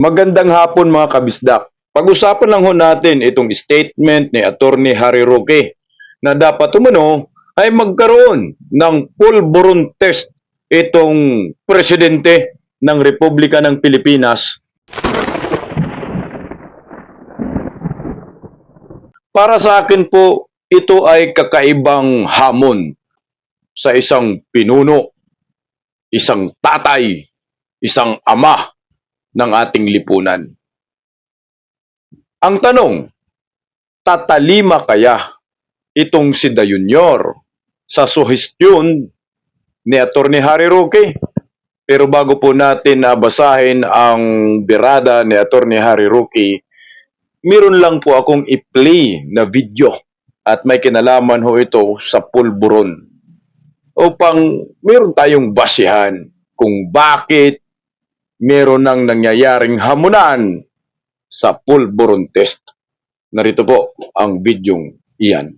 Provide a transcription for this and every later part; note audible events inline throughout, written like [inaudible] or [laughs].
Magandang hapon mga kabisdak. Pag-usapan lang ho natin itong statement ni Attorney Harry Roque na dapat umano ay magkaroon ng pulburon test itong presidente ng Republika ng Pilipinas. Para sa akin po, ito ay kakaibang hamon sa isang pinuno, isang tatay, isang ama ng ating lipunan. Ang tanong, tatalima kaya itong si Dayunyor sa suhestyon ni Atty. Harry Roque? Pero bago po natin nabasahin ang birada ni Atty. Harry Roque, meron lang po akong i-play na video at may kinalaman ho ito sa pulburon upang meron tayong basihan kung bakit meron nang nangyayaring hamunan sa pulburon test. Narito po ang bidyong iyan.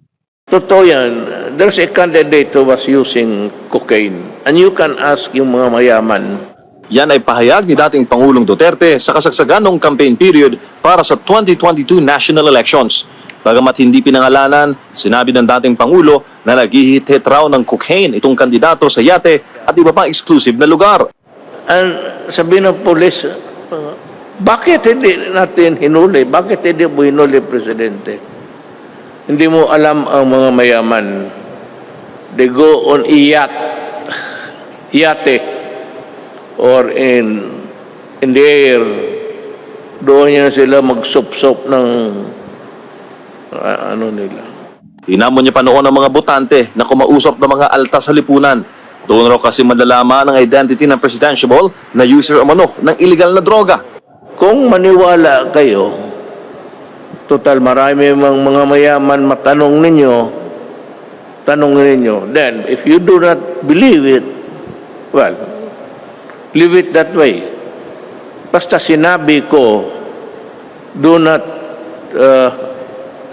Totoo yan. There's a candidate who was using cocaine. And you can ask yung mga mayaman. Yan ay pahayag ni dating Pangulong Duterte sa kasagsagan ng campaign period para sa 2022 national elections. Bagamat hindi pinangalanan, sinabi ng dating Pangulo na naghihit-hit raw ng cocaine itong kandidato sa yate at iba pang exclusive na lugar. And sabi ng polis, uh, bakit hindi natin hinuli? Bakit hindi mo hinuli, Presidente? Hindi mo alam ang mga mayaman. They go on iyat, yate, [laughs] or in, in the air. Doon yan sila magsup-sup ng ah, ano nila. Hinamon niya pa noon ang mga botante na kumausap ng mga alta sa lipunan. Doon raw kasi malalaman ang identity ng presidential na user umano ng illegal na droga. Kung maniwala kayo, total marami mga, mga mayaman matanong ninyo, tanong ninyo. Then, if you do not believe it, well, leave it that way. Basta sinabi ko, do not uh,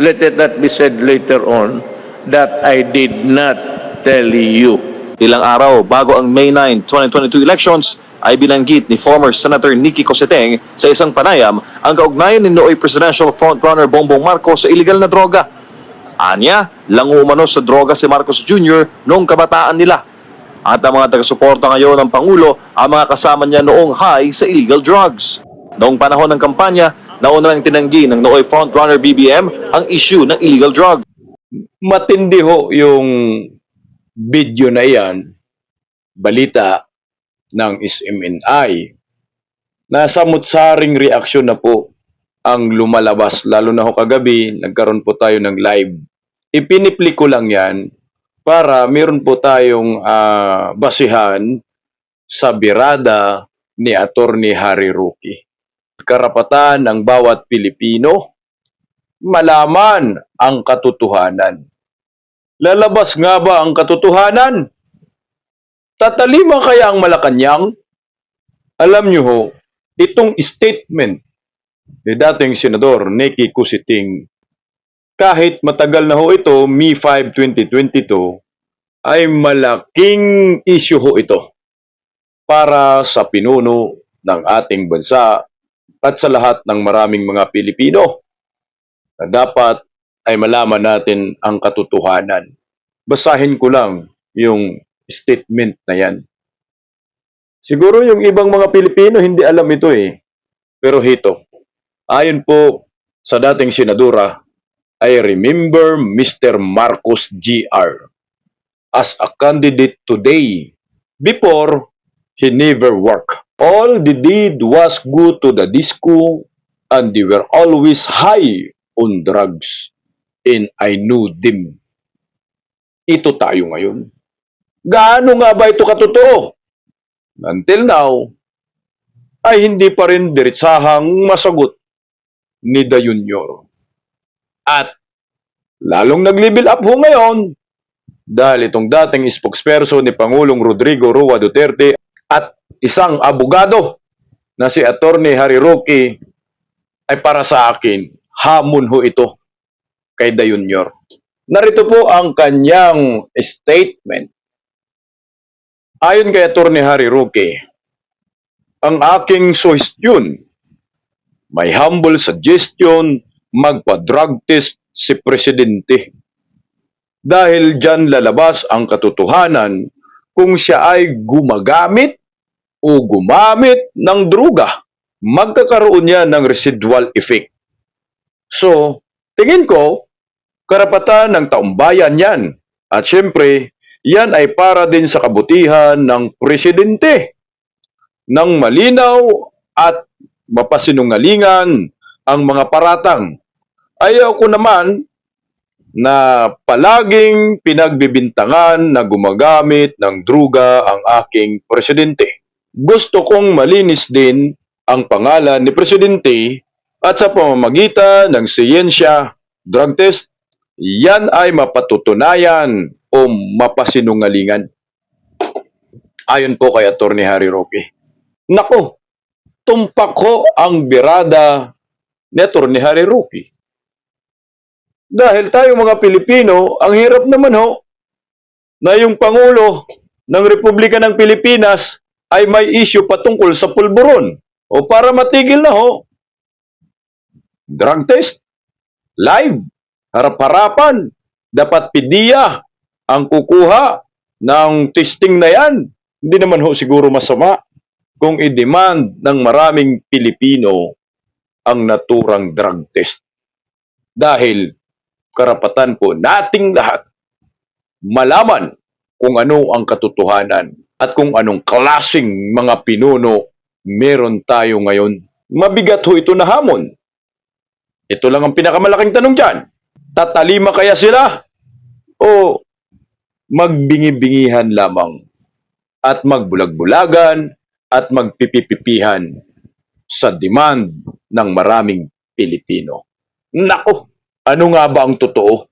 let it not be said later on that I did not tell you. Ilang araw bago ang May 9, 2022 elections, ay binanggit ni former Senator Nicky Coseteng sa isang panayam ang kaugnayan ni Nooy Presidential Frontrunner Bongbong Marcos sa illegal na droga. Anya, lango umano sa droga si Marcos Jr. noong kabataan nila. At ang mga taga-suporta ngayon ng Pangulo ang mga kasama niya noong high sa illegal drugs. Noong panahon ng kampanya, nauna lang tinanggi ng Nooy Frontrunner BBM ang issue ng illegal drug. Matindi ho yung video na iyan, balita ng SMNI. Nasa mutsaring reaksyon na po ang lumalabas, lalo na ho kagabi, nagkaroon po tayo ng live. Ipinipli ko lang yan para meron po tayong ah, basihan sa birada ni Attorney Harry Roque. Karapatan ng bawat Pilipino malaman ang katotohanan. Lalabas nga ba ang katotohanan? Tatalima kaya ang Malacanang? Alam niyo ho, itong statement ni dating Senador Nicky Cusiting, kahit matagal na ho ito, May 5, 2022, ay malaking issue ho ito para sa pinuno ng ating bansa at sa lahat ng maraming mga Pilipino na dapat ay malaman natin ang katotohanan. Basahin ko lang yung statement na yan. Siguro yung ibang mga Pilipino hindi alam ito eh. Pero hito, ayon po sa dating senadora, I remember Mr. Marcos Gr. as a candidate today. Before, he never worked. All they did was go to the disco and they were always high on drugs. And I knew them. Ito tayo ngayon. Gaano nga ba ito katotoo? Until now, ay hindi pa rin diretsahang masagot ni The Junior. At lalong nag-level up ho ngayon dahil itong dating spokesperson ni Pangulong Rodrigo Roa Duterte at isang abogado na si Attorney Harry Roque ay para sa akin, hamon ho ito kay The Junior. Narito po ang kanyang statement. Ayon kay Attorney Harry Roque, ang aking suhestyon may humble suggestion, magpa-drug test si Presidente. Dahil dyan lalabas ang katotohanan kung siya ay gumagamit o gumamit ng druga. Magkakaroon yan ng residual effect. So, tingin ko, karapatan ng taumbayan yan. At syempre, yan ay para din sa kabutihan ng presidente. Nang malinaw at mapasinungalingan ang mga paratang. Ayaw ko naman na palaging pinagbibintangan na gumagamit ng druga ang aking presidente. Gusto kong malinis din ang pangalan ni presidente at sa pamamagitan ng siyensya, drug test, yan ay mapatutunayan o mapasinungalingan. Ayon po kay Atty. Harry Roque. Nako, tumpak ko ang birada ni Atty. Harry Roque. Dahil tayo mga Pilipino, ang hirap naman ho na yung Pangulo ng Republika ng Pilipinas ay may issue patungkol sa pulburon. O para matigil na ho, drug test, live, harap-harapan, dapat pidiya ang kukuha ng testing na yan. Hindi naman ho siguro masama kung i-demand ng maraming Pilipino ang naturang drug test. Dahil karapatan po nating lahat malaman kung ano ang katotohanan at kung anong klasing mga pinuno meron tayo ngayon. Mabigat ho ito na hamon. Ito lang ang pinakamalaking tanong dyan. Tatalima kaya sila? O magbingi-bingihan lamang at magbulag-bulagan at magpipipipihan sa demand ng maraming Pilipino? Nako, ano nga ba ang totoo?